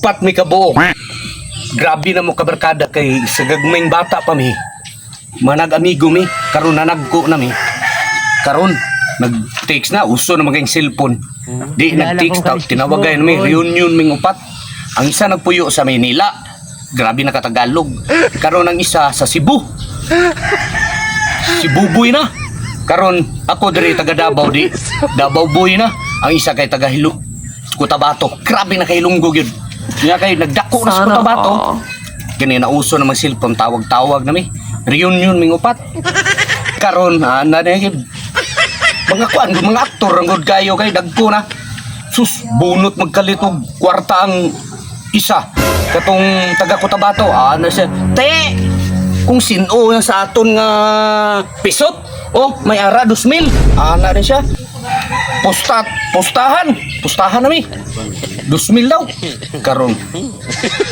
upat mi kabuo. Grabe na mo kabarkada kay sa gagmayng bata pa mi. Manag amigo mi, karon nanagko na mi. Karon nag-text na uso na maging cellphone. Di Kilala nag-text kalistis tinawagan mi reunion ming upat. Ang isa nagpuyo sa Manila. Grabe na katagalog. Karon ang isa sa Cebu. Si Buboy na. Karon ako diri taga Davao di. Davao boy na. Ang isa kay taga Hilo. Cotabato. Grabe na kay Lunggog yun. Nga kay nagdako na sa Cotabato. all. Kini na uso na mag cellphone tawag-tawag na mi. Reunion ming upat. Karon ana na yun. Mga kuan mga aktor ang good kayo kay dagko na. Sus bunot magkalitog kwarta ang isa. Katong taga Cotabato ana siya. Te kung sino yung sa aton nga pisot. Oh, may ara 2,000. Ana rin siya. Postat, postahan. Postahan nami. 2,000 daw. Karon.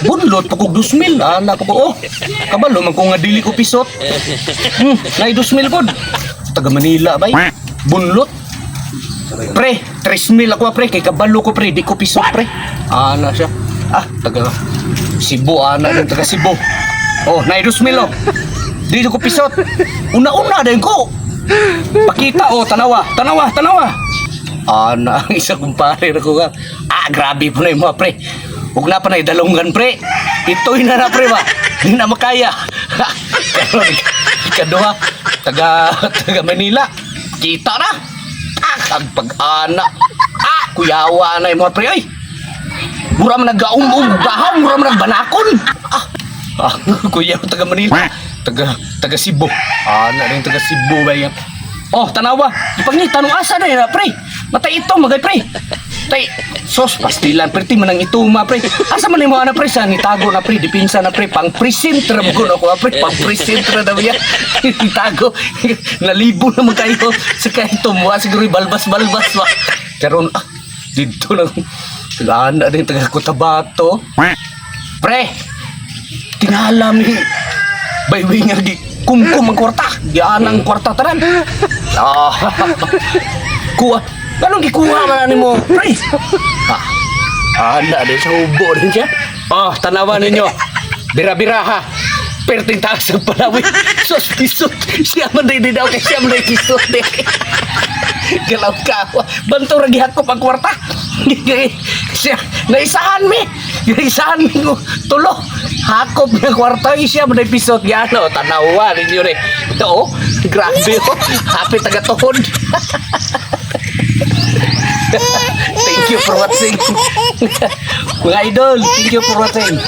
Bunlot pa kog 2,000. Ana ko po. Oh, kabalo man ko nga dili ko pisot. Hmm, nay 2,000 pod. Taga Manila bay. Bunlot. Pre, 3,000 ako pre kay kabalo ko pre, di ko pisot pre. Ana siya. Ah, taga Cebu ana din taga Cebu. Oh, nay 2,000 oh. Di ko pisot. Una-una din ko. Pakita oh, tanawa, tanawa, tanawa. Ana ang isa kumpare na ko nga. Ah, grabe po na yung mga pre. Huwag na pa na idalungan pre. Ito'y na na pre ba? Hindi na makaya. Pero ikaduha, taga, taga Manila. Kita na. Ah, pag-ana. Ah, kuyawa na yung mga pre. Ay, mura man nag-aum-um, gahaw, mura man nagbanakon. Ah, ah kuya, taga Manila. Taga, taga Cebu. Ah, na rin taga Cebu ba yan? Oh, tanawa. Ipangit, tanong asa na yun, pre. Matay ito, magay, pre. Tay, sos, pastilan, pre, ti manang ituma, pre. Asa man yung mga na, pre, sa nitago na, pre, dipinsa na, pre, pang present ra mo ko, pre, pang present ra daw yan. Nitago, nalibo naman kayo sa kayo tumuha, siguro balbas-balbas, ba. Karon, ah, dito lang, tagaan na rin, taga Cotabato. Pre, tingala mi, bayway nga di, kumkum ang kwarta, yan ang kwarta taran. Ah, kuha, ganun gikuha man ni mo, pre. Ah, ana din sa ubo din siya. Oh, tanawan ninyo. Bira-bira ha. Perting taas ang palawi. Sos, pisot. Siya man din din daw siya man din pisot din. Galaw ka. Banto ra gihakop ang kwarta. naisahan mi. Naisahan mi ko. Tulo. Hakop kwarta. Siya man din pisot. Gano, tanawa ninyo rin. Ito oh. Grabe oh. Happy taga-tuhod. thank you for watching. Mga idol, thank you for watching.